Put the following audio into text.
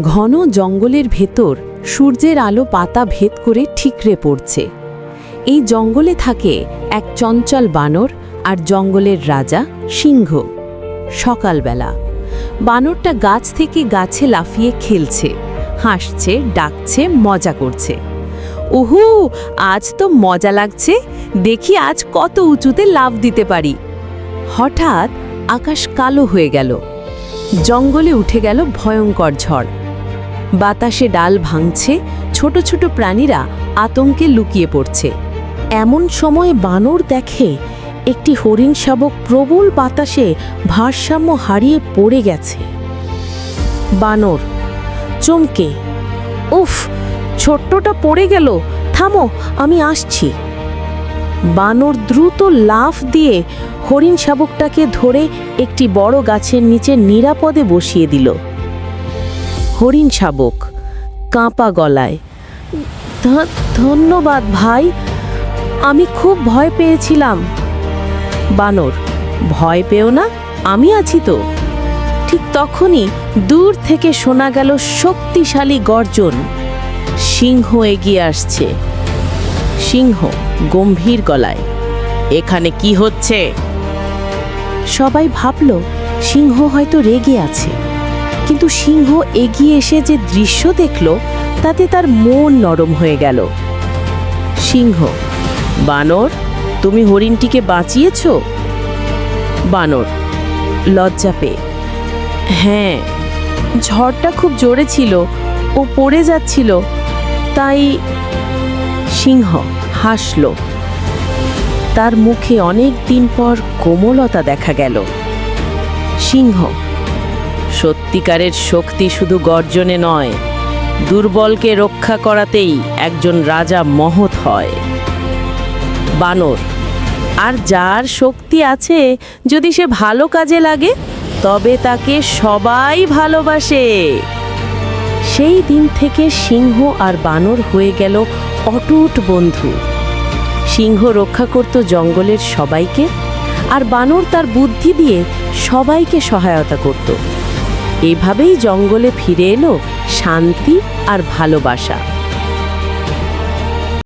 ঘন জঙ্গলের ভেতর সূর্যের আলো পাতা ভেদ করে ঠিকরে পড়ছে। এই জঙ্গলে থাকে এক চঞ্চল বানর আর জঙ্গলের রাজা সিংহ। সকালবেলা বানরটা গাছ থেকে গাছে লাফিয়ে খেলছে, হাসছে, ডাকছে, মজা করছে। উহু আজ তো মজা লাগছে। দেখি আজ কত উঁচুতে লাফ দিতে পারি। হঠাৎ আকাশ কালো হয়ে গেল। জঙ্গলে উঠে গেল ভয়ঙ্কর ঝড়। বাতাসে ডাল ভাঙছে, ছোট ছোট প্রাণীরা আতঙ্কে লুকিয়ে পড়ছে। এমন সময় বানর দেখে একটি হরিণ শাবক প্রবল বাতাসে ভারসাম্য হারিয়ে পড়ে গেছে। বানর, চমকে, উফ, ছোট্টটা পড়ে গেল, থামো, আমি আসছি। বানর দ্রুত লাফ দিয়ে হরিণ শাবকটাকে ধরে একটি বড় গাছের নিচে নিরাপদে বসিয়ে দিল। হরিণ শাবক, কাঁপা গলায় ধন্যবাদ ভাই, আমি খুব ভয় পেয়েছিলাম। বানর, ভয় পেও না, আমি আছি তো। ঠিক তখনই দূর থেকে শোনা গেল শক্তিশালী গর্জন। সিংহ এগিয়ে আসছে। সিংহ গম্ভীর গলায়, এখানে কি হচ্ছে? সবাই ভাবল, সিংহ হয়তো রেগে আছে। কিন্তু সিংহ এগিয়ে এসে যে দৃশ্য দেখল, তাতে তার মন নরম হয়ে গেল। সিংহ, বানর, তুমি হরিণটিকে বাঁচিয়েছ? বানর, লজ্জা পেয়ে। হ্যাঁ ঝড়টা খুব জোরে ছিল, ও পড়ে যাচ্ছিল, তাই সিংহ হাসল। তার মুখে অনেক দিন পর কোমলতা দেখা গেল। সিংহ সত্যিকারের শক্তি শুধু গর্জনে নয়, দুর্বলকে রক্ষা করাতেই একজন রাজা মহৎ হয়। বানর, আর যার শক্তি আছে যদি সে ভালো কাজে লাগে, তবে তাকে সবাই ভালোবাসে। সেই দিন থেকে সিংহ আর বানর হয়ে গেল অটুট বন্ধু। সিংহ রক্ষা করত জঙ্গলের সবাইকে, আর বানর তার বুদ্ধি দিয়ে সবাইকে সহায়তা করত। এভাবেই জঙ্গলে ফিরে এলো শান্তি আর ভালোবাসা।